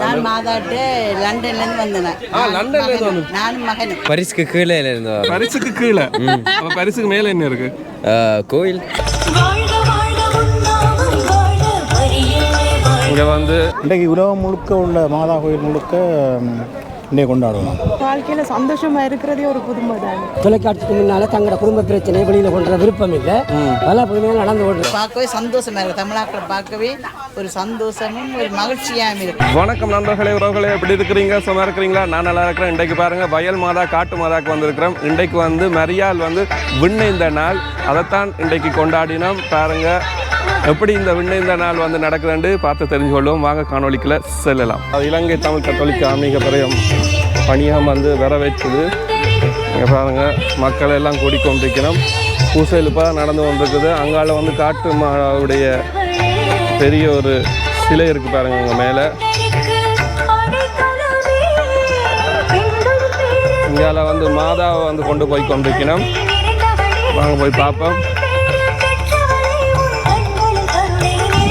நான் மாதாட்டு லண்டன்ல இருந்து வந்தேன். நானும் மகனும். பரிசுக்கு கீழே இருந்து. பரிசுக்கு கீழே. அப்ப பரிசுக்கு மேல என்ன இருக்கு? கோயில். இங்க வந்து இன்றைக்கு உலகம் முழுக்க உள்ள மாதா கோயில் முழுக்க இன்றைய கொண்டாடுவோம் வாழ்க்கையில சந்தோஷமா இருக்கிறதே ஒரு புதுமை தான் தொலைக்காட்சிக்கு முன்னால தங்களோட குடும்ப பிரச்சனையை வெளியில கொண்டு விருப்பம் இல்லை பல புதுமையாக நடந்து கொண்டு பார்க்கவே சந்தோஷமா இருக்கு. தமிழாக்களை பார்க்கவே ஒரு சந்தோஷமும் ஒரு மகிழ்ச்சியாகவும் இருக்கு. வணக்கம் நண்பர்களே உறவுகளே எப்படி இருக்கிறீங்க? சும்மா இருக்கிறீங்களா? நான் நல்லா இருக்கிறேன். இன்றைக்கு பாருங்க வயல் மாதா காட்டு மாதாக்கு வந்திருக்கிறோம். இன்றைக்கு வந்து மரியாள் வந்து விண்ணைந்த நாள். அதைத்தான் இன்றைக்கு கொண்டாடினோம். பாருங்க எப்படி இந்த விண்ணைந்த நாள் வந்து நடக்குதுன்னு பார்த்து தெரிஞ்சு கொள்வோம் வாங்க காணொலிக்கில் செல்லலாம். அது இலங்கை தமிழ் கத்தோலிக்க ஆன்மீக பிரயம் பணியம் வந்து வரவேற்குது. இங்கே பாருங்க மக்கள் எல்லாம் கூடிக்கொண்டிருக்கணும் பூசையில் நடந்து கொண்டிருக்குது. அங்கால வந்து காட்டு மாவுடைய பெரிய ஒரு சிலை இருக்கு பாருங்க அங்கே மேலே. இங்கால வந்து மாதாவை வந்து கொண்டு போய் கொண்டிருக்கணும் வாங்க போய் பார்ப்போம்.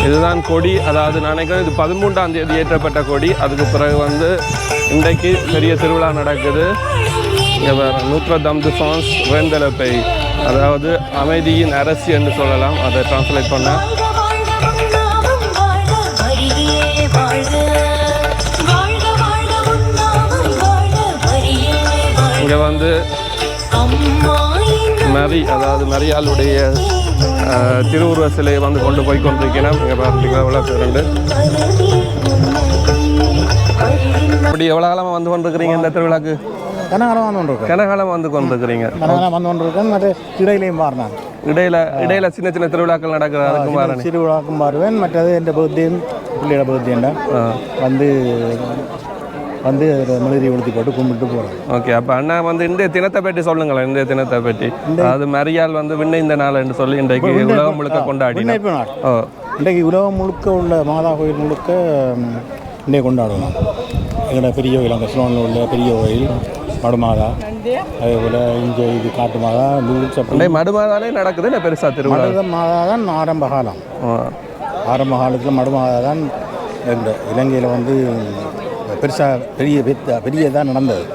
இதுதான் கொடி. அதாவது நான் நினைக்கிறேன் இது பதிமூன்றாம் தேதி ஏற்றப்பட்ட கொடி. அதுக்கு பிறகு வந்து இன்றைக்கு பெரிய திருவிழா நடக்குது. இங்கே சான்ஸ் வேந்தலப்பை. அதாவது அமைதியின் அரசி என்று சொல்லலாம். அதை டிரான்ஸ்லேட் பண்ண. இங்கே வந்து மரி அதாவது மரியாளுடைய திருவுருவ சிலையை வந்து கொண்டு போய் கொண்டிருக்கிறோம் இங்கே பார்த்தீங்கன்னா எவ்வளோ பேருண்டு இப்படி எவ்வளோ காலமாக வந்து கொண்டிருக்கிறீங்க இந்த திருவிழாக்கு கனகாலம் வந்து கொண்டிருக்கேன் கனகாலம் வந்து கொண்டிருக்கிறீங்க. கனகாலம் வந்து கொண்டிருக்கேன் மற்ற இடையிலையும் பாருனாங்க இடையில இடையில சின்ன சின்ன திருவிழாக்கள் நடக்கிற அதுக்கும் பாருங்க. சிறுவிழாக்கும் பாருவேன் மற்றது என் பர்த்டேயும் பிள்ளையோட பர்த்டேண்டா வந்து வந்து மெழுதி உடுத்தி போட்டு கும்பிட்டு போகிறேன் ஓகே அப்போ அண்ணா வந்து இந்த தினத்தை பற்றி சொல்லுங்களேன் இந்த தினத்தை பற்றி. அதாவது மரியாள் வந்து விண்ணை இந்த நாள் என்று சொல்லி இன்றைக்கு உலகம் முழுக்க நாள். ஓ. இன்றைக்கு உலகம் முழுக்க உள்ள மாதா கோயில் முழுக்க இன்றைய கொண்டாடுவோம் எங்களோட பெரிய கோயில் அங்கே சிலோனில் உள்ள பெரிய கோயில் மடுமாதா. அதே போல் இங்கே இது காட்டு மாதா அப்படி இன்றைக்கு மடுமாதாலே நடக்குது இல்லை பெருசா திருவிழா? மடுத மாதா தான் ஆரம்ப காலம். ஆரம்ப காலத்தில் மடுமாதா தான் இந்த இலங்கையில் வந்து பெருசாக பெரிய பெத்த- பெரியதாக நடந்தது.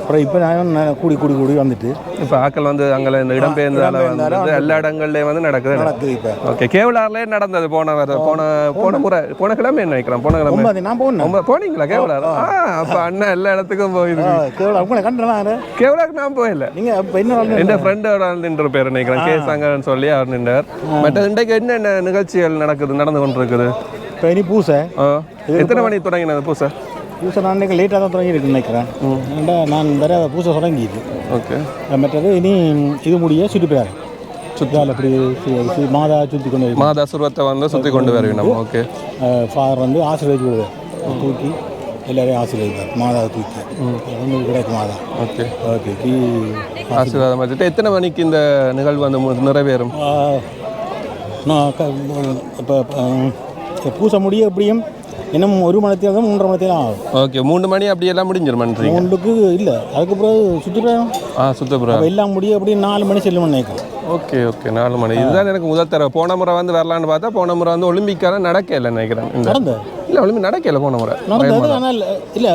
அப்புறம் இப்போ நான் கூடி கூடி கூடி வந்துட்டு. இப்போ ஆக்கள் வந்து அங்கே இந்த இடம்பெயர்ந்தால வந்து எல்லா இடங்கள்லயும் வந்து நடக்குது. நடக்குது இப்போ. ஓகே கேவலார்லேயே நடந்தது போன வர போன போன முறை போன கிழமை நினைக்கிறேன் போன கிழமை. நான் போனேன். ரொம்ப போனீங்களா? கேவலார் அப்போ அண்ணன் எல்லா இடத்துக்கும் போயிருக்கு கேவலம் உங்களை கண்டுலாம் கேவலாக்கு நான் போயில. நீங்கள் இப்போ என்ன? என் ஃப்ரெண்டோட நின்ற பேர் நினைக்கிறேன். கே சங்கரன் சொல்லி அவர் நின்றார். மற்ற இன்றைக்கு என்னென்ன நிகழ்ச்சிகள் நடக்குது நடந்து கொண்டு இருக்குது இப்போ இனி பூசை. எத்தனை மணி தொடங்கினது பூசை? பூசை நான் லேட்டாக தான் தொடங்கி இருக்கு நினைக்கிறேன் ஏன்டா நான் வேற பூசை தொடங்கிது ஓகே. மற்றது இனி இது முடிய சுற்றுப்பேர் சுற்றால் அப்படி மாதா சுற்றி கொண்டு மாதா சுருவத்தை வந்து சுற்றி கொண்டு வருவினோம் ஓகே. ஃபாதர் வந்து ஆசீர்வதிச்சு தூக்கி எல்லாரையும் ஆசீர்வதிப்பார். மாதாவை தூக்கி. கிடைக்கும் மாதா. ஓகே. ஓகே ஆசீர்வாதம் வச்சுட்டு எத்தனை மணிக்கு இந்த நிகழ்வு வந்து நிறைவேறும்? நான் இப்போ பூசை முடிய எப்படியும் இன்னும் ஒரு மணத்தில் தான் மூன்றரை மணத்தில் ஆகும். ஓகே மூணு மணி அப்படியெல்லாம் முடிஞ்சிருமன்றீங்க? மூன்றுக்கு இல்லை அதுக்கு பிறகு சுற்றுப்பயணம் ஆ அப்போ எல்லாம் முடிய எப்படி நாலு மணி செல்லுமன்னு நினைக்கிறேன் ஓகே ஓகே நாலு மணி. இதுதான் எனக்கு முதல் தடவை. போன முறை வந்து வரலான்னு பார்த்தா போன முறை வந்து ஒலிம்பிக்கான நடக்கல நினைக்கிறேன். இந்த நடந்த இல்லை ஒலிம்பிக் நடக்கல போன முறை. இல்லை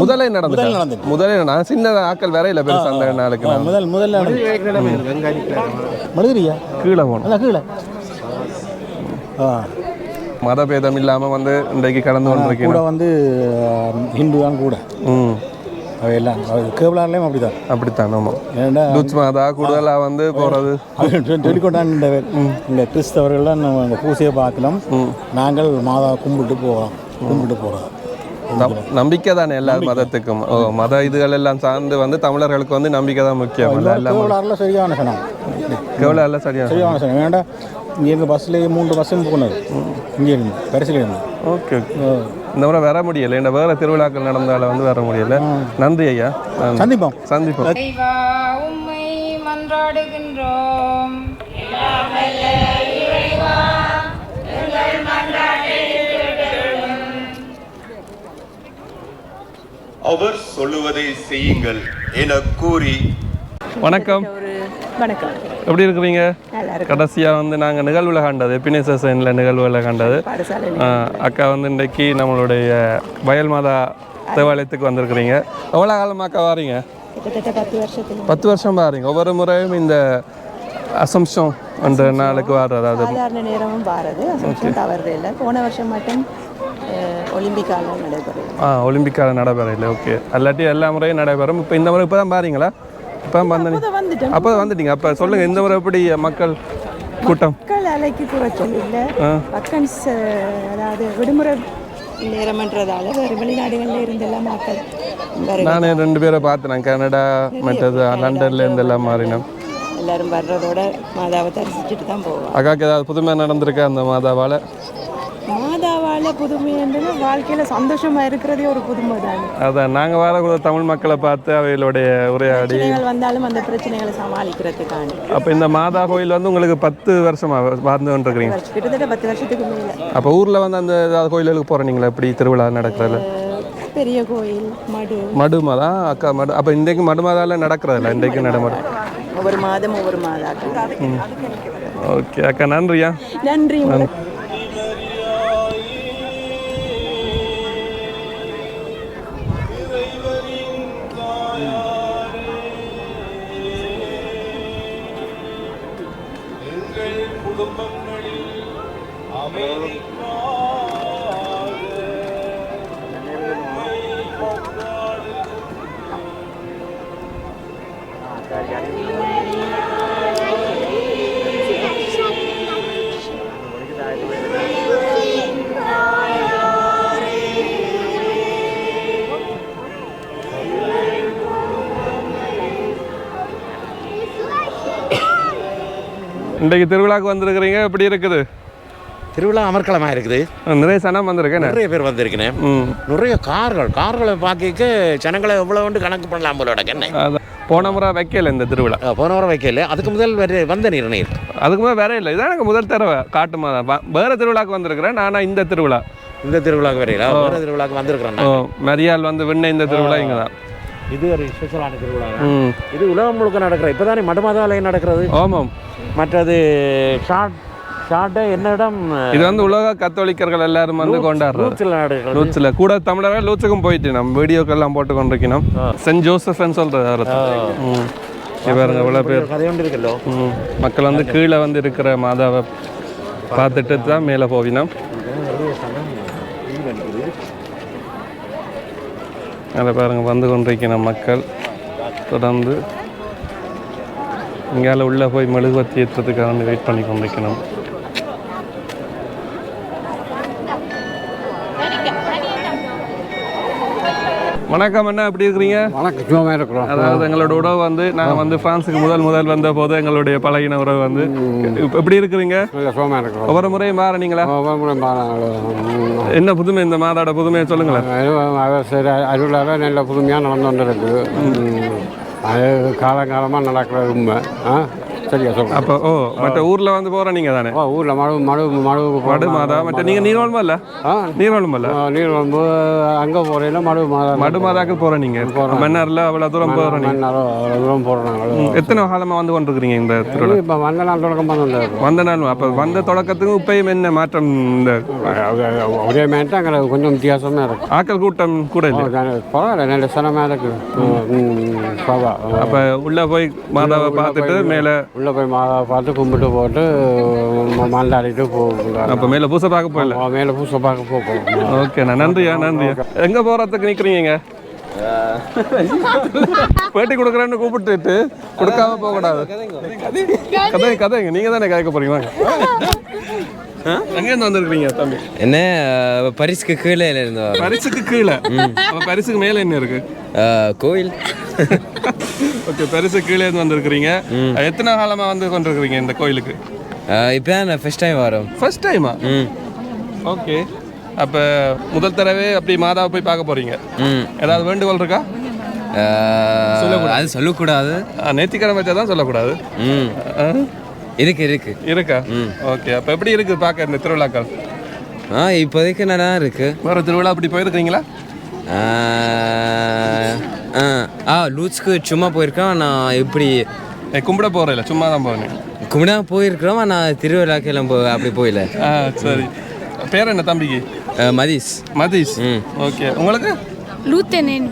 முதலே நடந்தது முதலே நான் சின்ன ஆக்கள் வரையில பெருசா அந்த நாளுக்கு நான். முதல் முதல்ல மழுதிரியா கீழே போனோம். அதான் கீழே. ஆ. மதபேதம் இல்லாம வந்து இன்றைக்கு கடந்து கூட கொண்டிருக்கேன் வந்து ஹிந்து தான் கூட. ம். அவையெல்லாம் கேவலார்லேயும் அப்படி தான் அப்படித்தான் ஆமாம் ஏன்னா மாதா கூடுதலா வந்து போறது. சொல்லிக்கொண்டான் இந்த கிறிஸ்தவர்கள்லாம் நம்ம இந்த பூசையை பார்க்கலாம் நாங்கள் மாதா கும்பிட்டு போகிறோம் கும்பிட்டு போகிறோம் நம்- நம்பிக்கை தானே எல்லா மதத்துக்கும். ஓ மத இதுகள் எல்லாம் சார்ந்து வந்து தமிழர்களுக்கு வந்து நம்பிக்கை தான் முக்கியம். கேவலாரில் சரியான சனம். எவ்வளோ எல்லாம் சரியா சரியான சனம். வேண்டாம் இங்கேருந்து பஸ்ஸில் மூன்று பஸ்ஸும் போனது. இங்கே இருந்து பரிசில் இருந்து ஓகே. ஓகே இந்த முறை வர முடியல. இந்த வேற திருவிழாக்கள் நடந்தால வந்து வர முடியல. நன்றி ஐயா. சந்திப்போம். சந்திப்போம். உம்மை மன்றாடுகின்றோம். அவர் சொல்லுவதை செய்யுங்கள் என கூறி வணக்கம். வணக்கம். எப்படி இருக்கிறீங்க? கடைசியாக வந்து நாங்கள் நிகழ்வுல கண்டது எப்பினேசனில் நிகழ்வுல கண்டது. அக்கா வந்து இன்றைக்கி நம்மளுடைய வயல் மாதா தேவாலயத்துக்கு வந்திருக்கிறீங்க. எவ்வளோ காலமாக அக்கா வாரீங்க? பத்து வருஷம் பாருங்க ஒவ்வொரு முறையும் இந்த அசம்ஷம் என்ற நாளுக்கு வர்றது அதாவது. சாதாரண நேரமும் அசம்ஷன் தவறுது இல்லை. போன வருஷம் மட்டும் ஒலிம்பிக்கால நடைபெறுது ஆ ஒலிம்பிக்கால நடைபெறல ஓகே. அல்லாட்டி எல்லா முறையும் நடைபெறும். இப்போ இந்த முறை இப்போ தான் பாருங்களா இப்போ வந்து அப்போ வந்துட்டீங்க. அப்போ சொல்லுங்கள் இந்த முறை எப்படி மக்கள் கூட்டம்? மக்கள் அலைக்கு குறைச்சல் இல்லை வக்கன்ஸ் அதாவது விடுமுறை நேரம்ன்றதால வேறு வெளிநாடுகளில் இருந்தெல்லாம் மக்கள் நானே ரெண்டு பேரை பார்த்தேன். கனடா மற்றது லண்டன்ல இருந்து எல்லாம் மாறினோம். எல்லாரும் வர்றதோட மாதாவை தரிசிச்சுட்டு தான் போவோம். அக்காவுக்கு ஏதாவது புதுமை நடந்திருக்கா அந்த மாதாவால்? மாதாவால் புதுமைன்றது வாழ்க்கையில் சந்தோஷமா இருக்கிறதே ஒரு புதுமை தானே. அதான் நாங்கள் வர தமிழ் மக்களை பார்த்து அவைகளுடைய உரையாடி வந்தாலும் அந்த பிரச்சனைகளை சமாளிக்கிறதுக்காண்டி. அப்போ இந்த மாதா கோயில் வந்து உங்களுக்கு பத்து வருஷமாக வாழ்ந்து கொண்டிருக்கிறீங்க? கிட்டத்தட்ட பத்து வருஷத்துக்கு மேலே. அப்போ ஊரில் வந்து அந்த கோயிலுக்கு போகிறீங்களா எப்படி திருவிழா நடக்கிறதுல? பெரிய கோயில் மடு. மடு மாதா அக்கா மடு. அப்போ இன்றைக்கு மடு மாதால நடக்கிறதில்ல இன்றைக்கு நடமடு ஒவ்வொரு மாதம் ஒவ்வொரு மாதாக்கள் ஓகே அக்கா நன்றியா? நன்றி. குடும்பங்களில் அமைதி இன்றைக்கு திருவிழாக்கு வந்திருக்கிறீங்க எப்படி இருக்குது? திருவிழா அமர்க்களமாக இருக்குது. நிறைய சனம் வந்திருக்கேன் நிறைய பேர் வந்திருக்கிறேன் நிறைய கார்கள் கார்களை பார்க்க ஜனங்களை எவ்வளோ வந்து கணக்கு பண்ணலாம் என்ன? அதான் போன முறை வைக்கல இந்த திருவிழா. போன வாரம் வைக்கல. அதுக்கு முதல் வேறு வந்த நீர் நீர். அதுக்கு மேலே வேற இல்லை. இதான் எனக்கு முதல் தடவை காட்டு மாதா வ- வேற திருவிழாக்கு வந்திருக்கிறேன் நானா இந்த திருவிழா. இந்த திருவிழாக்கு வரையில? வேறு திருவிழாக்கு வந்திருக்கிறேன் மரியாள் வந்து விண்ண இந்த திருவிழா இங்கே தான் இது ஒரு ஸ்பெஷலான திருவிழா இது உலகம் முழுக்க நடக்கிற இப்போ தானே மடமாதாலயம் நடக்கிறது? ஆமாம். மற்றது ஷார்ட் ஷார்ட்டை என்னிடம் இது வந்து உலக கத்தோலிக்கர்கள் எல்லாரும் வந்து நடக்கிறது லூச்சில் கூட தமிழர்கள் லூச்சுக்கும் போயிட்டு நம்ம வீடியோக்கெல்லாம் போட்டு கொண்டிருக்கணும் சென்ட் ஜோசப்னு இங்க பாருங்க இவ்வளோ பேர். மக்கள் வந்து கீழே வந்து இருக்கிற மாதாவை பார்த்துட்டு தான் மேலே போவினோம். அதை பாருங்க வந்து கொண்டிருக்கணும் மக்கள் தொடர்ந்து இங்கால உள்ளே போய் மெழுகுவத்தி ஏற்றுறதுக்காக வந்து வெயிட் பண்ணி கொண்டிருக்கணும். வணக்கம் அண்ணா எப்படி இருக்கிறீங்க? வணக்கம் சும்மா இருக்கிறோம். அதாவது எங்களோட உறவு வந்து நாங்கள் வந்து பிரான்ஸுக்கு முதல் முதல் வந்த போது எங்களுடைய பழகின உறவு வந்து எப்படி இருக்கிறீங்க? சும்மா இருக்கிறோம். ஒவ்வொரு முறையும் மாறினீங்களா? ஒவ்வொரு முறை மாறாங்க. என்ன புதுமை இந்த மாதாட புதுமையை சொல்லுங்களேன். அருளாக நல்ல புதுமையாக நடந்து ம். அது காலங்காலமாக நடக்கிற உண்மை ஆ? சரியா சொல்கிறேன் அப்போ ஓ மற்ற ஊர்ல வந்து போற நீங்க தானே? ஓ ஊரில் மடு மடு மடு மடு மாதா மற்ற நீங்க நீர்வாழ்மா இல்ல ஆ? நீர்வாழ்மா இல்ல நீர் வந்து அங்கே போகிறீங்களா மடு மாதா. மடு மாதாக்கு போற நீங்க? மன்னார்ல அவ்வளவு தூரம் போற நீங்க? மண்ணாரோ அவ்வளோ தூரம் போடுறாங்க எத்தனை காலமா வந்து கொண்டிருக்கிறீங்க இந்த திருவிழா? இப்போ வந்த நாள் தொடக்கம் பண்ணல. வந்த நாள் அப்ப வந்த தொடக்கத்துக்கும் இப்பயும் என்ன மாற்றம் இந்த ஒரே மாதிரி அங்கே கொஞ்சம் வித்தியாசமாக இருக்கு. ஆக்கள் கூட்டம் கூட இல்லை. பரவாயில்ல நல்ல சனமாக இருக்கு. ம், பரவா அப்ப உள்ள போய் மாதாவை பார்த்துட்டு மேல உள்ளே போய் மாதா பார்த்து கும்பிட்டு போட்டு மல்லாடிட்டு போகும் அப்ப மேல பூசை பார்க்க போயில மேலே பூசை பார்க்க போகும் ஓகேண்ணா நன்றியா நன்றியா. எங்க போறதுக்கு நிக்கிறீங்க? பேட்டி கொடுக்குறேன்னு கூப்பிட்டுட்டு கொடுக்காம போக கூடாது கதை கதைங்க. நீங்க தானே கேட்க போறீங்க வாங்க ஆ? எங்க இருந்து வந்திருக்கீங்க தம்பி? என்ன பரிசுக்கு கீழே இருந்து பரிசுக்கு கீழே? அப்ப பரிசுக்கு மேல என்ன இருக்கு? கோயில். ஓகே பரிசு கீழே இருந்து வந்திருக்கிறீங்க. எத்தனை காலமா வந்து கொண்டிருக்கிறீங்க இந்த கோயிலுக்கு? நான் ஃபர்ஸ்ட் டைம் வரோம். ஃபர்ஸ்ட் டைமா ம். ஓகே. அப்ப முதல் தடவை அப்படி மாதாவை போய் பார்க்க போறீங்க. ம். ஏதாவது வேண்டுகோள் இருக்கா? அது சொல்லக்கூடாது. வச்சா தான் சொல்லக்கூடாது? இருக்கு இருக்கு. இருக்கா? ஓகே அப்ப எப்படி இருக்கு பார்க்க இந்த திருவிழாக்கள்? ஆ இப்போதைக்கு நல்லா இருக்கு? வேற திருவிழா அப்படி போயிருக்கீங்களா ஆ ஆ லூட்ஸ்க்கு சும்மா போயிருக்கேன் நான் இப்படி கும்பிட போகிறேன் சும்மா தான் போகிறேன் கும்பிடா போயிருக்கிறோம் ஆனால் திருவிழாக்கெல்லாம் போ அப்படி போயில. ஆ சரி. பேர் என்ன தம்பிக்கு? மதீஷ். ம். ஓகே உங்களுக்கு? லூத்தனன்.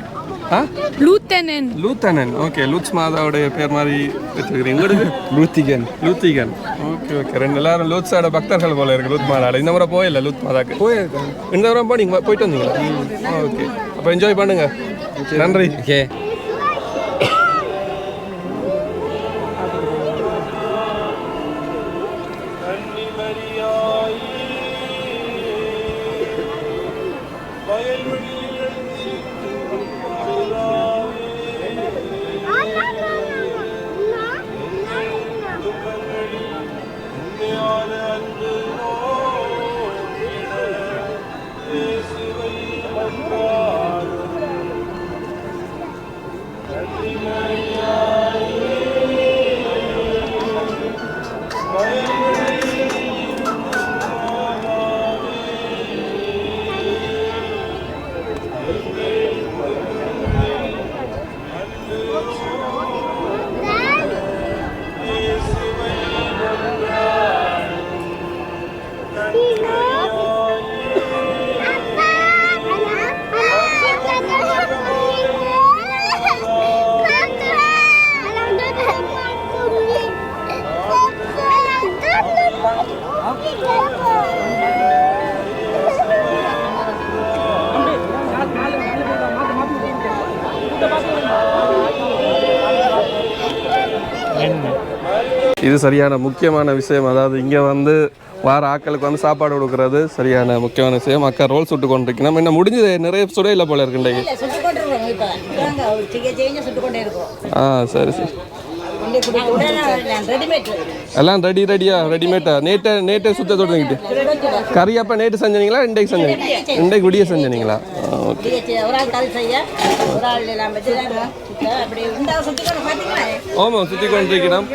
லூத்தனன். லூத்தனன். ஓகே லூத்ஸ் மாதாவுடைய பேர் மாதிரி வச்சிருக்கிறீங்க. உங்களுக்கு லூத்திகன். லூத்திகன். ஓகே ஓகே ரெண்டு எல்லாரும் லூத்ஸோட பக்தர்கள் போல இருக்கு லூத் மாதாட இந்த முறை போயில்ல லூத் மாதாக்கு? போயிருக்கேன். இந்த முறை போனீங்க போயிட்டு வந்தீங்களா? ஓகே அப்போ என்ஜாய் பண்ணுங்க. நன்றி. ஓகே. சரியான முக்கியமான விஷயம். அதாவது இங்கே வந்து வார ஆட்களுக்கு வந்து சாப்பாடு கொடுக்கறது சரியான முக்கியமான விஷயம். அக்கா ரோல் சுட்டு கொண்டிருக்கணும். என்ன முடிஞ்சது நிறைய சுடையில போல இருக்கு இன்றைக்கு. சுட்டு கொண்டு இருக்கோம் இப்போ. இதாங்க ஒரு சிக்கை சேஞ்சு சுட்டு கொண்டே இருக்கோம் ஆ சரி சரி. எல்லாம் ரெடி ரெடியா ரெடிமேட்டா நேற்று நேற்று சுத்த தொடங்கிட்டு. கறி அப்போ நேற்று செஞ்சீங்களா இன்றைக்கு செஞ்சீங்க இன்றைக்கு விடிய செஞ்சீங்களா ஓகே. ஆமாம் சுற்றி கொண்டிருக்கணும்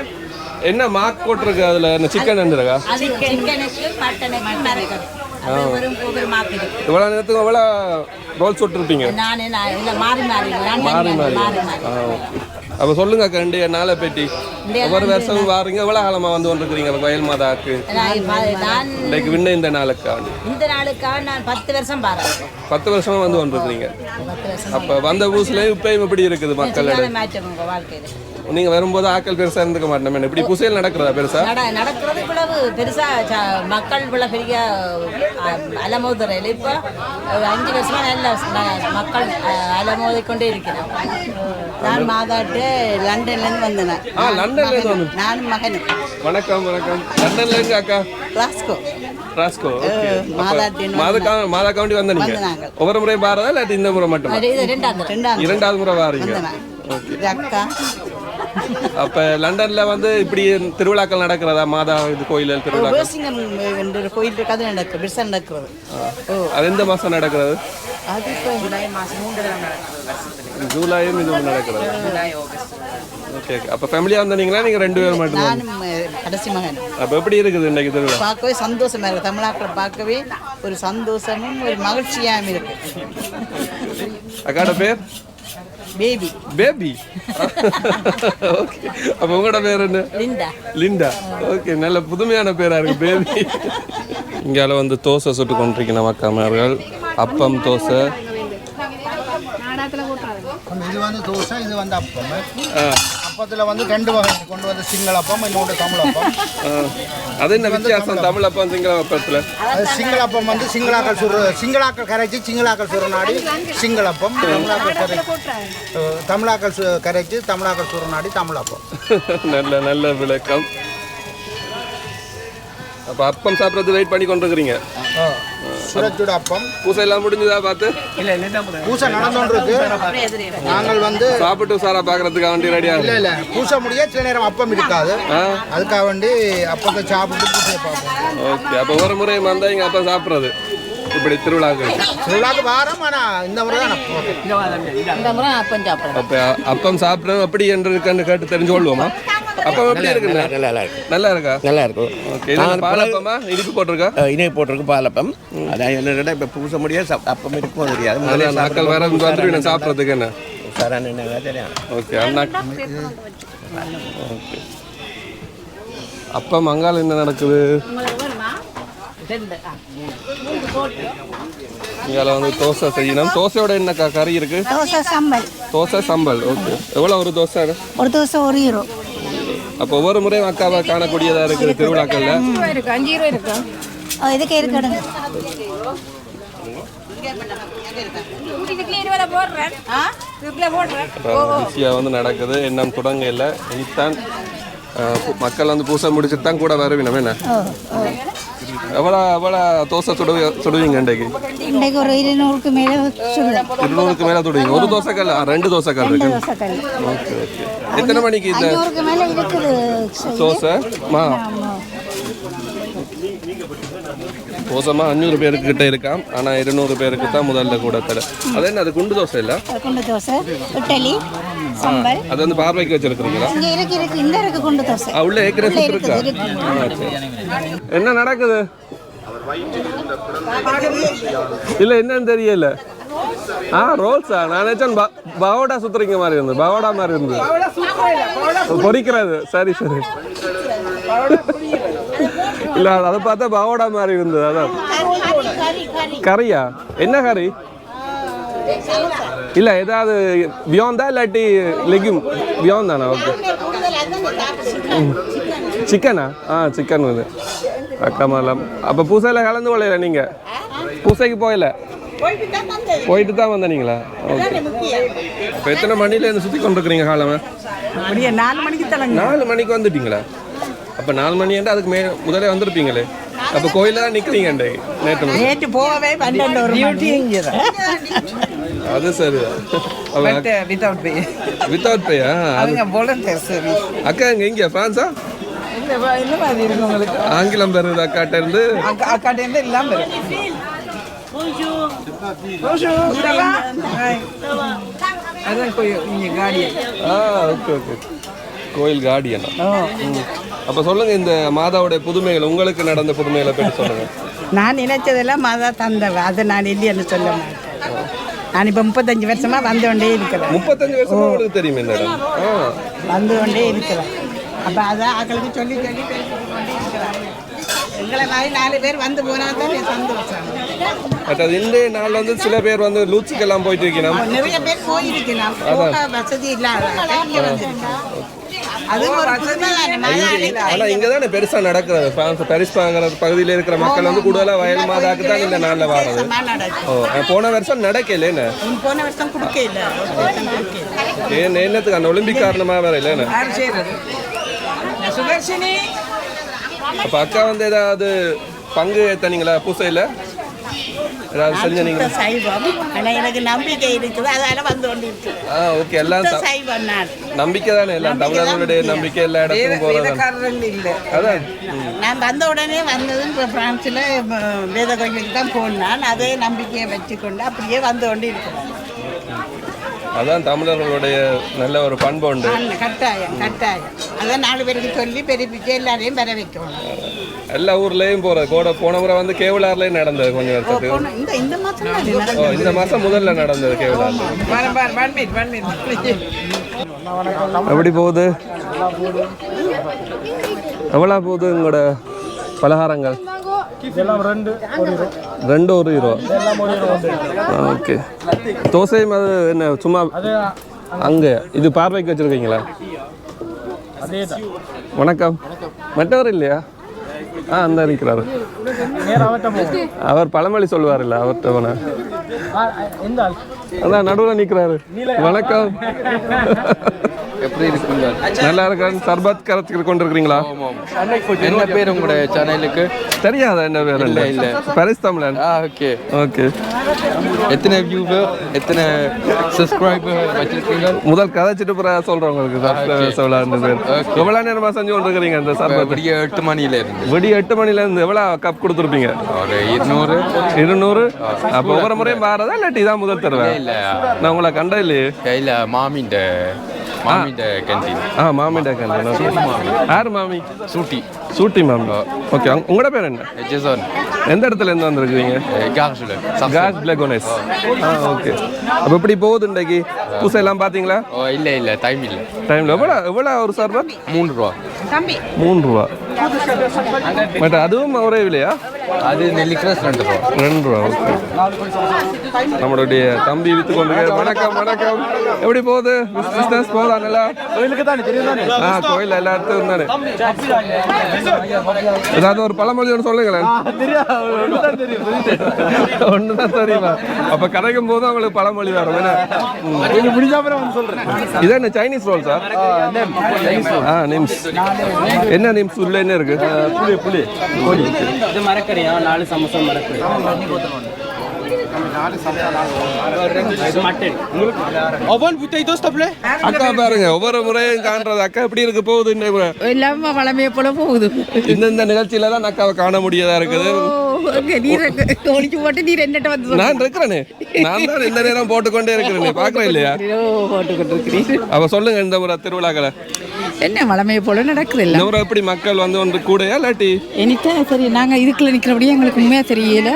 என்ன மார்க் போட்டிருக்கு அதில்? என்ன சிக்கன் இருந்துருக்கா? அது சிக்கனுக்கு மட்டனுக்கு மரக்கறி அது வெறும் ஒவ்வொரு மாப்பிடு இவ்வளோ நேரத்துக்கு எவ்வளோ ரோல் சுட்டுருப்பீங்க. மாறி மாறி அப்போ சொல்லுங்க இன்றைய நாளை பெட்டி ஒவ்வொரு வருஷம் வாருங்க. எவ்வளோ காலமாக வந்து கொண்டிருக்கிறீங்க? கோயில் மாதாக்கு. இன்றைக்கு விண்ண இந்த நாளுக்கு இந்த நாளுக்காக நான் பத்து வருஷம் பாரு பத்து வருஷமா வந்து கொண்டிருக்கிறீங்க. அப்போ வந்த ஊர்ஸ்லேயும் இப்பயும் இப்படி இருக்குது மக்களோட. நீங்க வரும்போது ஆட்கள் பெருசா இருந்துக்க மாட்டோம் இப்படி புசையில் நடக்கிறதா பெருசா? நட நடக்கிறது இவ்வளவு பெருசா மக்கள் இவ்வளவு பெரிய அலமோதுறையில். இப்போ அஞ்சு வருஷமா நல்ல மக்கள் அலமோதி கொண்டே இருக்கிறோம் நான் மாதாட்டு லண்டன்லேருந்து வந்தேன். ஆ லண்டன்ல இருந்து நானும் மகனும் வணக்கம் வணக்கம். லண்டன்ல இருந்து அக்கா ராஸ்கோ மாத கவுண்டி வந்த நீங்க? வந்து நாங்கள். ஒவ்வொரு முறை பாரதா இல்லாட்டி இந்த முறை மட்டுமா? இரண்டாவது முறை வாரீங்க. வந்தேன் அக்கா. அப்ப லண்டன்ல வந்து இப்படி திருவிழாக்கள் நடக்கிறதா? மாதா இது கோயில் ஒரு கோயில் இருக்கு அது நடக்குது பெருசாக நடக்கிறது ஓ. அது எந்த மாசம் நடக்கிறது? ஜூலை மாதம் ஜூலையும் இது நடக்கிறது. Okay okay. அப்ப ஃபேமிலியா வந்தீங்களா நீங்க ரெண்டு பேரும் மட்டும் கடைசி மகன். அப்ப எப்படி இருக்குது இன்னைக்கு திருவிழா? பார்க்கவே சந்தோஷமா இருக்கு. தமிழாக்களை பார்க்கவே ஒரு சந்தோஷமும் ஒரு மகிழ்ச்சியாகவும் இருக்கு. அக்காட பேர்? பேபி பேபி ஓகே அப்ப உங்களோட பேர் என்ன? லிண்டா. லிண்டா. ஓகே நல்ல புதுமையான பேரா இருக்கு பேபி இங்கால வந்து தோசை சுட்டு கொண்டிருக்கணும் அக்காமார்கள் அப்பம் தோசை. இது வந்து தோசை இது வந்து அப்பம். ஆ, அப்பத்தில் வந்து ரெண்டு வகை. கொண்டு வந்து சிங்கள அப்பம் இன்னொன்று தமிழ் அப்பம். அது என்ன வித்தியாசம்? தமிழ் அப்பம். சிங்கள அப்பத்துல? அது சிங்கள அப்பம் வந்து சிங்களாக்கள் சுரு சிங்களாக்கள் கரைச்சி சிங்களாக்கள் சுருநாடி சிங்களப்பம் தமிழாக்கள் கரைச்சி. தமிழாக்கள் சு கரைச்சி தமிழாக்கள் சுருநாடி தமிழப்பம் நல்ல நல்ல விளக்கம். அப்ப அப்பம் சாப்பிட்றது வெயிட் பண்ணி கொண்டிருக்கிறீங்க. சுரச்சுட அப்பம். பூசை எல்லாம் முடிஞ்சதா பார்த்து? பூசை நடந்தோன்று இருக்கு நாங்கள் வந்து சாப்பிட்டு சாரா பார்க்கறதுக்காக வேண்டி ரெடியா இல்லை இல்லை. பூசை முடிய சில நேரம் அப்பம் இருக்காது. அதுக்காக வேண்டி அப்பத்தை சாப்பிட்டு பூசையை பார்ப்போம். ஓகே அப்போ ஒரு முறை வந்தா இங்க அப்பம் சாப்பிட்றது. இப்படி திருவிழாக்கள் திருவிழாக்கு வாரம் ஆனால் இந்த முறை தான். இந்த முறை அப்பம் அப்ப சாப்பிட்றது எப்படி என்று இருக்குன்னு கேட்டு தெரிஞ்சு கொள்வோமா? எப்படி இருக்குண்ணா நல்லா நல்லா இருக்கு. நல்லா இருக்கா? நல்லா இருக்கும். ஓகே இது பாலப்பமா? இனிப்பு போட்டிருக்கா? பாலப்பம். அதான் என்ன இப்போ பூச முடியாது அப்பம் இருக்குமோ தெரியாது. முதல்ல அதான் நாட்கள் வேற இங்க வந்துட்டு நான் சாப்பிட்றதுக்கு என்ன? ஓகே அண்ணா ஓகே. அப்போ மங்கால் என்ன நடக்குது? இங்கே வந்து தோசை செய்யணும். தோசையோட என்னக்கா கறி இருக்கு? தோசை சம்பல். தோசை சம்பல் ஓகே. எவ்வளோ ஒரு தோசை? ஒரு தோசை ஒரு ஹீரோ அப்போ ஒவ்வொரு முறையும் அக்காவை காணக்கூடியதாக இருக்குது திருவிழாக்கள்ல? இதுக்கு இருக்கணும் ஈஸியாக வந்து நடக்குது. இன்னும் தொடங்க இல்லை. மக்கள் வந்து பூசை முடிச்சுட்டு தான் கூட வரவினம். என்ன? எவ்வளோ எவ்வளோ தோசை சுடுவி சுடுவீங்க இன்றைக்கு இன்றைக்கு ஒரு இருநூறுக்கு மேலே இருநூறுக்கு மேலே சுடுவீங்க ஒரு தோசைக்கல் ரெண்டு தோசைக்கல் இருக்கு தோசைக்கல் ஓகே ஓகே எத்தனை மணிக்கு இந்த தோசை மா தோசைமா அஞ்சூறு பேருக்கு கிட்ட இருக்காம். ஆனால் இருநூறு பேருக்கு தான் முதல்ல கூட தர அது என்ன அது குண்டு தோசை இல்லை? குண்டு தோசை இட்டலி அது வந்து பார்வைக்கு வச்சிருக்கிறீங்களா? இங்கே இருக்கு இருக்கு. இந்த இருக்கு குண்டு தோசை. ஆ, உள்ள உள்ள இருக்கா. என்ன நடக்குது? இல்ல என்னன்னு தெரியல. ஆ ரோல்ஸா? நான் நினைச்சேன் ப- பவோடா சுத்துறீங்க மாதிரி இருந்தது. பவோடா மாதிரி இருந்தது. பொரிக்கிறது சரி சரி. இல்ல அதை பார்த்தா பவோடா மாதிரி இருந்தது அதான். கறியா? என்ன கறி? இல்ல ஏதாவது வியோந்தா இல்லாட்டி லெகும் வியோன் தானா? ஓகே சிக்கனா ஆ சிக்கன் வந்து அக்கா மாலாம் அப்போ பூசையில் கலந்து கொள்ளல நீங்கள் பூசைக்கு போகல? போயிட்டு தான் வந்தீங்களா ஓகே இப்போ எத்தனை மணிலேருந்து சுற்றி கொண்டிருக்கிறீங்க காலமே? அப்படியே நாலு மணிக்கு நாலு மணிக்கு வந்துட்டீங்களா? அப்போ நாலு மணியாண்டா அதுக்கு மே முதலே வந்திருப்பீங்களே. அப்போ கோயிலில் தான் நிற்கிறீங்க நேற்று. நேற்று போகவே பன்னெண்டு ஒரு டியூட்டி இங்கே அது சரி. வித்தவுட் பே வித்தவுட் பேயா அவங்க வாலண்டியர் சர்வீஸ் அக்கா இங்கே எங்கே ஃப்ரான்ஸா? ஆங்கிலம் பெறுது அக்காட்ட இருந்து? அக்கா அக்காட்டேருந்து இல்லாமல் இருக்கு அதான் கோயில் இங்கே காடியன் ஆ ஓகே ஓகே கோயில் கார்டியனா அப்போ சொல்லுங்க இந்த மாதாவுடைய புதுமைகள் உங்களுக்கு நடந்த புதுமைகளை பற்றி சொல்லுங்க. நான் நினைச்சதெல்லாம் மாதா தந்தவ அதை நான் இல்லைன்னு சொல்ல மாட்டேன். நான் இப்போ முப்பத்தஞ்சு வருஷமா வந்து கொண்டே இருக்கிறேன். முப்பத்தஞ்சு வருஷமா உங்களுக்கு தெரியும் ஆ. வந்து கொண்டே இருக்கிறேன். அப்போ அதான் ஆக்களுக்கு சொல்லி சொல்லி கொண்டே எங்களை மாதிரி நாலு பேர் வந்து போனால் தான் சந்தோஷம். பட் அது வந்து சில பேர் வந்து லூச்சுக்கெல்லாம் போயிட்டு இருக்கணும் நிறைய பேர் போயிருக்கலாம் வசதி இல்லாத ஆனா இங்க தானே பெருசா நடக்கிறது. பாங்கிற பகுதியில இருக்கிற மக்கள் வந்து கூடுதலா வயல் மாதாக்கு தான் இந்த நாள்ல அஹ் போன வருஷம் நடக்கல என்ன? என்னத்துக்கு? அந்த ஒலிம்பிக் காரணமா வேற இல்லை அப்ப அக்கா வந்து ஏதாவது பங்கு ஏத்தனீங்களா? பூசையில? ஏதாவது சைவம். ஆனால் எனக்கு நம்பிக்கை இருக்குது. அதனால வந்து கொண்டு இருக்குது ஆ ஓகே எல்லாம் சைவம் நான். நம்பிக்கை தானே எல்லாம்? தமிழர்களுடைய நம்பிக்கை. எல்லா இடத்துக்கும் போறது இல்லை. அதான். நான் வந்த உடனே வந்ததும் இப்போ ஃப்ரான்ஸில் வேத கோயிலுக்கு தான் போனான். அதே நம்பிக்கையை வச்சுக்கொண்டு அப்படியே வந்து கொண்டு இருக்கிறேன் அதான் தமிழர்களுடைய நல்ல ஒரு பண்பு உண்டு. கட்டாயம் கட்டாயம். அதான் நாலு பேருக்கு சொல்லி பெருப்பிச்சு எல்லாரையும் பெற வைக்கணும். எல்லா ஊர்லயும் போறது கூட போன முறை வந்து கேவலார்லயும் நடந்தது கொஞ்சம் வருஷத்துக்கு இந்த மாசம் முதல்ல நடந்தது கேவலார் வர- வர-. எப்படி போகுது? எவ்வளோ போகுது உங்களோட பலகாரங்கள்? ரெண்டு. ஒரு ஹீரோ ஓகே. தோசையும் அது என்ன சும்மா அங்கே இது பார்வைக்கு வச்சுருக்கீங்களா? வணக்கம். மற்றவர் இல்லையா? ஆ அந்த இருக்கிறாரு. அவர் பழமொழி சொல்லுவார் இல்லை அவர்கிட்ட அதான் நடுவில் நிற்கிறாரு வணக்கம். எப்படி இருக்கீங்க? நல்லா இருக்கேன் சர்பத் கரைச்சி கொண்டிருக்கிறீங்களா? என்ன பேர் உங்களோட சேனலுக்கு? தெரியாதா என்ன பேர் இல்ல இல்ல. பரிஸ் தமிழன். ஆ ஓகே. ஓகே. எத்தனை வியூவர் எத்தனை சப்ஸ்கிரைபர் வச்சிருக்கீங்க? முதல் கதைச்சிட்டு பிறகு சொல்றேன் உங்களுக்கு எவ்வளவு பேர் எவ்வளவு நேரமா செஞ்சு கொண்டிருக்கிறீங்க இந்த சர்பத்? விடிய எட்டு மணியில இருந்து. விடி எட்டு மணில இருந்து எவ்வளவு கப் கொடுத்துருப்பீங்க? ஒரு இருநூறு. இருநூறு? அப்போ ஒவ்வொரு முறையும் வாரதா இல்லாட்டி இதான் முதல் தடவை? இல்ல நான் உங்களை கண்டது இல்லையே? கையில் மாமின்ற மாமிட்ட கேன்டீன் ஆ மாமிட்ட கேண்டீன் யார் மாமி? சூட்டி. சூட்டி மாமி. ஓகே உங்களோட பேர் என்ன? ஹெச்எஸ்ஆர் எந்த இடத்துல இருந்து வந்திருக்கீங்க காஸ் பிளகோனஸ் ஆ. ஓகே அப்போ எப்படி போகுது இன்றைக்கு? பூசை எல்லாம் பார்த்தீங்களா? ஓ இல்லை இல்லை டைம் இல்லை. டைமில் எவ்வளோ எவ்வளோ ஒரு சார்பா மூணு ரூபா. மூணு ரூபா. பட் அதுவும் ஒரே விலையா? அது நெல்லிக்ரஸ் ரெண்டு ரூபா. ரெண்டு ரூபா ஓகே நம்மளுடைய தம்பி வித்து கொண்டு வணக்கம் வணக்கம். எப்படி போகுது? பிஸ்னஸ் போதா நல்லா? கோயிலுக்கு தானே தெரியும் ஆ கோயில் எல்லா இடத்துக்கும் தானே. ஏதாவது ஒரு பழமொழி ஒன்று சொல்லுங்களேன். ஒன்று தான் தெரியுமா அப்போ கிடைக்கும் போது அவங்களுக்கு பழமொழி வரும் என்ன? ம். முடிஞ்ச அப்புறம் வந்து சொல்றேன். இது என்ன சைனீஸ் ரோல் சார் ஆ நிம்ஸ் என்ன நிம்ஸ் உள்ள என்ன இருக்கு? புளி புளி நாலு சமோசா மரக்கறி அக்கா பாருங்க ஒவ்வொரு முறையும் காண்றது அக்கா எப்படி இருக்கு போகுது இல்லாம வளமையை போல போகுது. இந்த நிகழ்ச்சியில தான் அக்காவை காண முடியதா இருக்குது. நான் இருக்கிறேனே. நான் தான் இந்த நேரம் போட்டுக்கொண்டே இருக்கிறேனே. பாக்குறேன் இல்லையா? அவ சொல்லுங்க இந்த முறை திருவிழாக்களை. என்ன வளமையை போல நடக்குது இந்த முறை எப்படி மக்கள் வந்து ஒன்று கூடயா இல்லாட்டி? எனக்கே சரி நாங்கள் இதுக்குள்ள நிற்கிறபடியே எங்களுக்கு உண்மையாக தெரியல.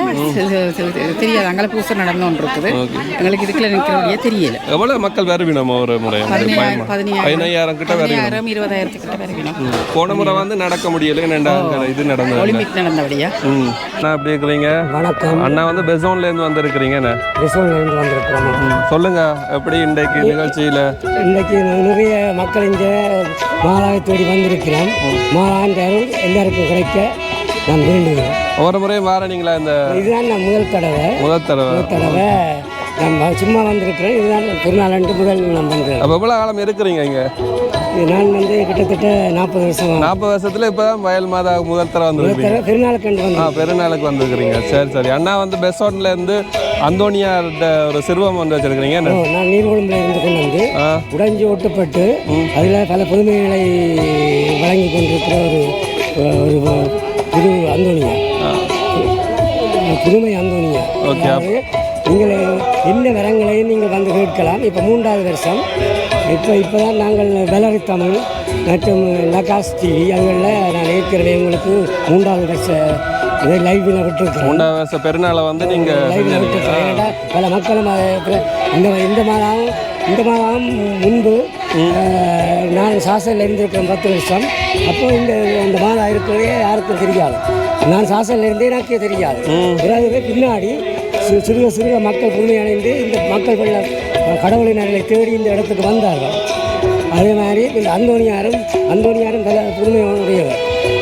தெரியாது. அங்கே பூசை நடந்து ஒன்று இருக்குது எங்களுக்கு இதுக்குள்ள நிற்கிறபடியே தெரியல. எவ்வளவு மக்கள் வருவினோம் ஒரு முறை? பதினையாயிரம் கிட்ட வருவினோம். பதினையாயிரம் இருபதாயிரத்துக்கிட்ட வரைக்கணும் போன முறை வந்து நடக்க முடியல. என்னடா இது நடந்தது ஒலிம்பிக் நடந்தபடியா? அண்ணா எப்படி இருக்கிறீங்க? வணக்கம். அண்ணா வந்து பெசோன்ல இருந்து வந்திருக்கிறீங்க என்ன? ரிசோர்ட்லேருந்து வந்திருக்கிறோம். சொல்லுங்க எப்படி இன்றைக்கு நிகழ்ச்சியில? இன்றைக்கு நிறைய மக்கள் இங்கே மாலாவை தேடி வந்திருக்கிறோம். மாலான்ற அருள் எல்லாருக்கும் கிடைக்க நான் வேண்டுகிறேன். ஒவ்வொரு முறையும் வாரனீங்களா இந்த இதுதான் நான் முதல் தடவை. முதல் தடவை? முதல் தடவை. நம்ம சும்மா வந்திருக்கிறேன் இதுதான் திருநாள் அன்று முதல் நான் அப்ப எவ்வளவு காலம் இருக்கிறீங்க இங்க? நான் வந்து கிட்டத்தட்ட நாற்பது வருஷம். நாற்பது வருஷத்துல இப்பதான் வயல் மாதா முதல் முதல் வந்திருக்கீங்க. திருநாள் கண்டு ஆ பெருநாளுக்கு வந்திருக்கிறீங்க. சரி சரி. அண்ணா வந்து பெசோன்ல இருந்து அந்தோனியார்ட ஒரு சிறுவம் வந்து வச்சிருக்கிறீங்க. நான் நீர்கொழும்புல இருந்து கொண்டு வந்து உடைஞ்சு ஒட்டப்பட்டு அதில் பல புதுமைகளை வழங்கி கொண்டிருக்கிற ஒரு ஒரு புது அந்தோனியா புதுமை அந்தோனியா Okay. நீங்கள் என்ன வரங்களையும் நீங்கள் வந்து கேட்கலாம். இப்போ மூன்றாவது வருஷம். இப்போ இப்போ தான் நாங்கள் வெலரி தமிழ் மற்றும் நகாஸ் டிவி அதுகளில் நான் ஏற்கனவே உங்களுக்கு மூன்றாவது வருஷ இதை லைவில் விட்டுருக்கிறேன். மூன்றாவது வருஷ பெருநாளை வந்து நீங்க லைவில் ஏன்னா பல மக்களும் இந்த இந்த மாதம் இந்த மாதம் முன்பு நான் சாசனில் இருந்திருக்கேன் பத்து வருஷம். அப்போ இந்த இந்த மாதம் இருக்கிறதே யாருக்கும் தெரியாது. நான் சாசனில் இருந்தே எனக்கே தெரியாது. பிறகு பின்னாடி சிறுக சிறுக மக்கள் புதுமையடைந்து இந்த மக்கள் வெள்ள கடவுளின் அருளை தேடி இந்த இடத்துக்கு வந்தார்கள். அதே மாதிரி இந்த அந்தோனியாரும் அந்தோனியாரும் பல புதுமையுடையவர்.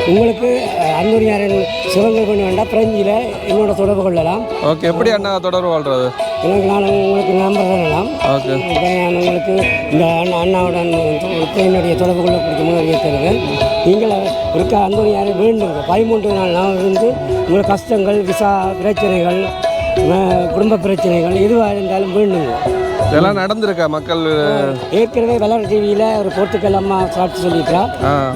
உங்களுக்கு அஹ், அந்தோனியாரின் சிவங்கள் கொண்டு வேண்டாம் பிரெஞ்சில் என்னோட தொடர்பு கொள்ளலாம். ஓகே எப்படி அண்ணா தொடர்பு வாழ்றது? எனக்கு நான் உங்களுக்கு நம்பர் தரலாம். ஓகே. நான் உங்களுக்கு இந்த அண்ணா அண்ணாவுடன் என்னுடைய தொடர்பு கொள்ளக்கூடிய முன்னறியை தருவேன் நீங்கள் இருக்க அந்தோனியாரை வேண்டுங்க. பதிமூன்று நாள் நான் இருந்து உங்கள் கஷ்டங்கள் விசா பிரச்சனைகள் குடும்ப பிரச்சனைகள் எதுவாக இருந்தாலும் வேண்டுங்க இதெல்லாம் நடந்திருக்கா மக்கள்? ஏற்கனவே வளர் டிவியில் ஒரு போர்த்துக்கல் அம்மா சாட்சி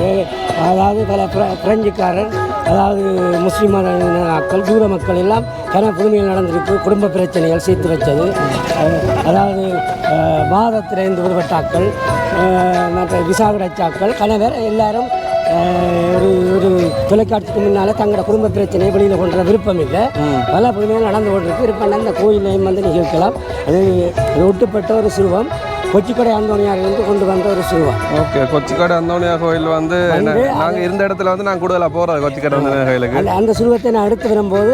ஏ- அதாவது பல பிர- பிரெஞ்சுக்காரர் அதாவது முஸ்லீம் மத மக்கள் தூர மக்கள் எல்லாம் கன புதுமையில் நடந்திருக்கு குடும்ப பிரச்சனைகள் சேர்த்து வச்சது. அதாவது அஹ், வாதத்திலிருந்து விடுபட்டாக்கள் மற்ற விசா கிடைச்சாக்கள் கணவர் எல்லாரும் ஒரு தொலைக்காட்சிக்கு முன்னால் தங்களோட குடும்ப பிரச்சனையை வெளியில் கொண்டு வர விருப்பம் இல்லை. பல புதுமைகள் நடந்து கொண்டிருக்கு. விருப்பம் அந்த கோயிலையும் வந்து நிகழ்க்கலாம். அது ஒட்டுப்பட்ட ஒரு சிறுவம். கொச்சிக்கடை அந்தோணியாரிலிருந்து கொண்டு வந்த ஒரு சிறுவம். ஓகே. கொச்சிக்காடு அந்தோனியா கோயில் வந்து என்ன வந்து நாங்க இருந்த இடத்துல வந்து நான் கூடுதலாக போறது கொச்சிக்காடு அந்தோனியா கோயிலுக்கு. அந்த சுருவத்தை நான் எடுத்து வரும்போது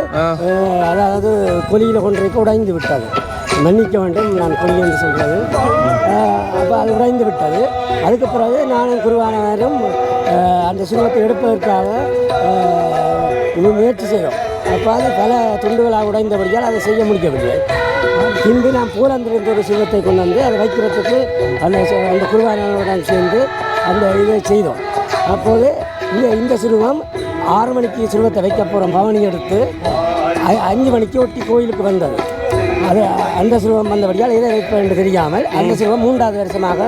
அதாவது கொலியில் கொண்டிருக்க உடைந்து விட்டது. மன்னிக்க வேண்டும் நான் கொலி என்று சொல்கிறது அப்போ அது உடைந்து விட்டது. அதுக்கு பிறகு நானும் குருவானவரும் அந்த சுருவத்தை எடுப்பதற்காக முயற்சி செய்கிறோம் அப்போ அது பல துண்டுகளாக உடைந்தபடியால் அதை செய்ய முடியவில்லை. பின்பு நான் பூலந்திருந்த ஒரு சிவத்தை கொண்டு வந்து அதை வைக்கிறதுக்கு அந்த அந்த குருவானவருடன் சேர்ந்து அந்த இதை செய்தோம். அப்போது இந்த இந்த சிறுவம் ஆறு மணிக்கு சிறுவத்தை வைக்க போகிறோம் பவனி எடுத்து அஞ்சு மணிக்கு ஒட்டி கோயிலுக்கு வந்தது. அது அந்த சிறுவம் வந்தபடியால் எதை வைப்பேன் என்று தெரியாமல் அந்த சிறுவம் மூன்றாவது வருஷமாக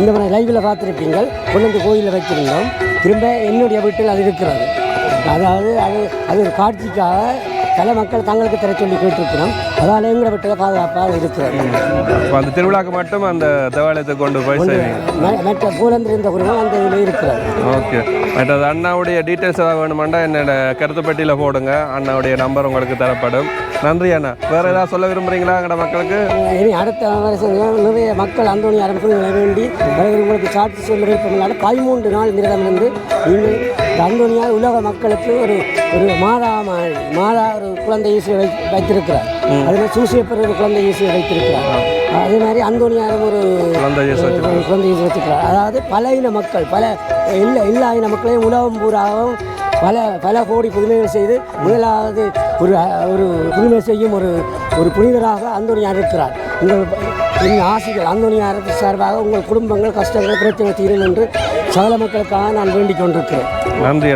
இந்த மாதிரி லைவில் பார்த்துருப்பீங்கள். கொண்டு வந்து கோயிலில் வச்சிருந்தோம் திரும்ப என்னுடைய வீட்டில் அது இருக்கிறது. அதாவது அது அது ஒரு காட்சிக்காக பல மக்கள் தங்களுக்கு தர சொல்லி கேட்டிருக்கிறோம். அதால் எங்களை விட்டு பாதுகாப்பாக இருக்கிறோம் இப்போ அந்த திருவிழாக்கு மட்டும் அந்த தேவாலயத்தை கொண்டு போய் மற்ற பூலந்திர இந்த குடும்பம் அந்த இதில் இருக்கிறது ஓகே. மற்றது அண்ணாவுடைய டீட்டெயில்ஸ் ஏதாவது வேணுமெண்டா? என்னோட கருத்து பெட்டியில் போடுங்க. அண்ணாவுடைய நம்பர் உங்களுக்கு தரப்படும். நன்றி அண்ணா. வேறு ஏதாவது சொல்ல விரும்புகிறீங்களா எங்கட மக்களுக்கு? இனி அடுத்த வருஷம் நிறைய மக்கள் அந்தோணி அரம்புகளை வேண்டி உங்களுக்கு சாட்சி சொல்ல விருப்பமில்லாத பதிமூன்று நாள் விரதம் இருந்து நீங்கள் இந்த அந்தோணியார் உலக மக்களுக்கு ஒரு ஒரு மாதா மாதா ஒரு குழந்தை ஈசியை வை வைத்திருக்கிறார். அதில் சூசியப்பர் ஒரு குழந்தை ஈசியை வைத்திருக்கிறார். அதே மாதிரி இயேசு ஒரு குழந்தை ஈசி வச்சிருக்கிறார் அதாவது பல இன மக்கள் பல எல்லா எல்லா இன மக்களையும் உலகம் பூராவும் பல பல கோடி புதுமைகள் செய்து முதலாவது ஒரு ஒரு புதுமை செய்யும் ஒரு ஒரு புனிதராக அந்தோனியார் இருக்கிறார் உங்கள் என் ஆசிரியர் அந்தோணியார் சார்பாக உங்கள் குடும்பங்கள் கஷ்டங்கள் பிரச்சனை தீரும் என்று சகல மக்களுக்காக நான் வேண்டிக் கொண்டிருக்கிறேன். நன்றி.